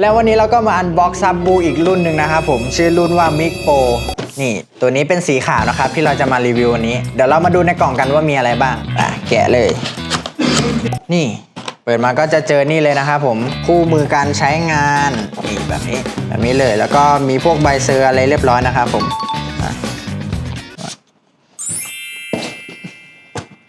แล้ววันนี้เราก็มาอันบ็อกซับบูอีกรุ่นหนึ่งนะครับผมชื่อรุ่นว่ามิกโปนี่ ตัวนี้เป็นสีขาวนะครับ ที่เราจะมารีวิววันนี้ เดี๋ยวเรามาดูในกล่องกันว่ามีอะไรบ้าง อะ แกะเลย นี่ เปิดมาก็จะเจอนี่เลยนะครับผมคู่มือการใช้งานนี่แบบนี้แบบนี้เลย แล้วก็มีพวกใบเซอร์อะไรเรียบร้อยนะครับผม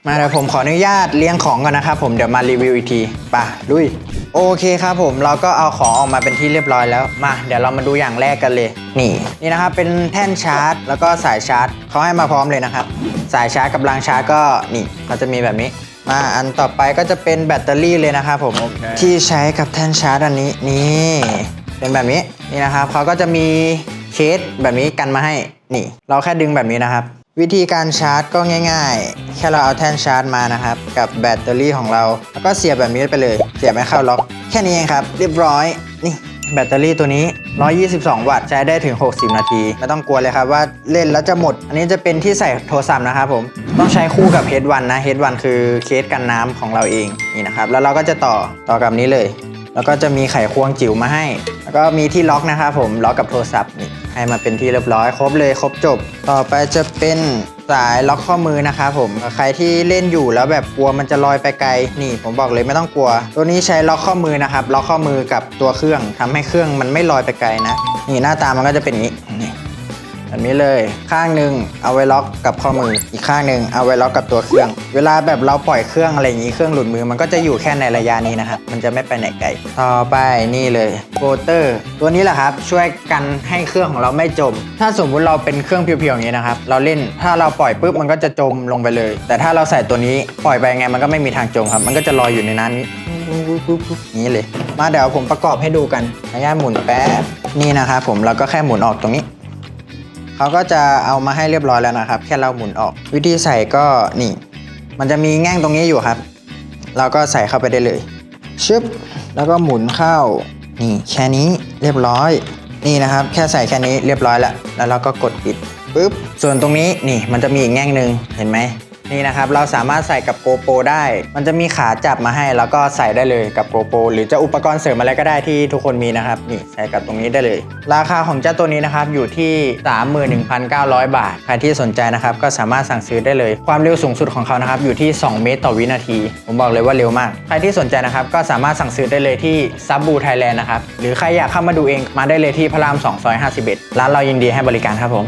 มาเดี๋ยวผมขออนุญาตเลี้ยงของก่อนนะครับผมเดี๋ยวมารีวิวอีกทีป่ะลุย โอเคครับผมเราก็เอาของออกมาเป็นที่เรียบร้อยแล้วมา เดี๋ยวเรามาดูอย่างแรกกันเลย นี่นี่นะครับเป็นแท่นชาร์จ แล้วก็สายชาร์จเขาให้มาพร้อมเลยนะครับ สายชาร์จกับรางชาร์จก็นี่เขาจะมีแบบนี้ มาอันต่อไปก็จะเป็นแบตเตอรี่เลยนะครับผมที่ใช้กับแท่นชาร์จอันนี้นี่เป็นแบบนี้นี่นะครับเขาก็จะมีเคสแบบนี้กันมาให้นี่ เราแค่ดึงแบบนี้นะครับ วิธีการชาร์จก็ง่าย ๆ แค่เราเอาแท่นชาร์จมานะครับ กับแบตเตอรี่ของเรา แล้วก็เสียบแบบนี้ไปเลย เสียบให้เข้าล็อก แค่นี้เองครับ เรียบร้อย นี่แบตเตอรี่ตัวนี้ 122 วัตต์ ใช้ได้ถึง 60 นาที ไม่ต้องกลัวเลยครับว่าเล่นแล้วจะหมด อันนี้จะเป็นที่ใส่โทรศัพท์นะครับผม ต้องใช้คู่กับ H1 นะ H1 คือเคสกันน้ำของเราเอง นี่นะครับ แล้วเราก็จะต่อ ต่อกับนี้เลย แล้วก็จะมีไขควงจิ๋วมาให้ แล้วก็มีที่ล็อกนะครับผม ล็อกกับโทรศัพท์นี่ ให้มาเป็นที่เรียบร้อยครบเลยครบจบ ต่อไปจะเป็นสายล็อกข้อมือนะครับผมใครที่เล่นอยู่แล้วแบบกลัวมันจะลอยไปไกลนี่ผมบอกเลยไม่ต้องกลัว ตัวนี้ใช้ล็อกข้อมือนะครับล็อกข้อมือกับตัวเครื่องทำให้เครื่องมันไม่ลอยไปไกลนะนี่หน้าตามันก็จะเป็นอย่างนี้ แบบนี้เลย ข้างหนึ่งเอาไว้ล็อกกับข้อมือ อีกข้างหนึ่งเอาไว้ล็อกกับตัวเครื่อง เวลาแบบเราปล่อยเครื่องอะไรอย่างนี้เครื่องหลุดมือมันก็จะอยู่แค่ในระยะนี้นะครับ มันจะไม่ไปไหนไกล ต่อไปนี่เลยโฟเตอร์ ตัวนี้แหละครับช่วยกันให้เครื่องของเราไม่จม ถ้าสมมุติเราเป็นเครื่องเพียวๆอย่างนี้นะครับ เราเล่นถ้าเราปล่อยปุ๊บมันก็จะจมลงไปเลย แต่ถ้าเราใส่ตัวนี้ปล่อยไปไงมันก็ไม่มีทางจมครับ มันก็จะลอยอยู่ในน้ำนี้นี้เลย มาเดี๋ยวผมประกอบให้ดูกันระยหมุนแป๊บ นี่นะครับผมเราก็แค่หมุนออกตรงนี้ เขาก็จะเอามาให้เรียบร้อยแล้วนะครับ แค่เราหมุนออก วิธีใส่ก็นี่ มันจะมีแง่งตรงนี้อยู่ครับ เราก็ใส่เข้าไปได้เลยชึบแล้วก็หมุนเข้านี่แค่นี้เรียบร้อย นี่นะครับ แค่ใส่แค่นี้เรียบร้อยแล้วแล้วเราก็กดปิดปุ๊บส่วนตรงนี้นี่มันจะมีอีกแง่งหนึ่งเห็นไหม นี่นะครับเราสามารถใส่กับโกโปรได้ มันจะมีขาจับมาให้แล้วก็ใส่ได้เลยกับโกโปรหรือจะอุปกรณ์เสริมอะไรก็ได้ที่ทุกคนมีนะครับนี่ใส่กับตรงนี้ได้เลย ราคาของเจ้าตัวนี้นะครับอยู่ที่ 31,900 บาท ใครที่สนใจนะครับก็สามารถสั่งซื้อได้เลย ความเร็วสูงสุดของเขานะครับอยู่ที่ 2 เมตรต่อวินาที ผมบอกเลยว่าเร็วมาก ใครที่สนใจนะครับก็สามารถสั่งซื้อได้เลยที่ซับบูไทยแลนด์นะครับหรือใครอยากเข้ามาดูเองมาได้เลยที่พระราม2ซอย51ร้านเรายินดีให้บริการครับผม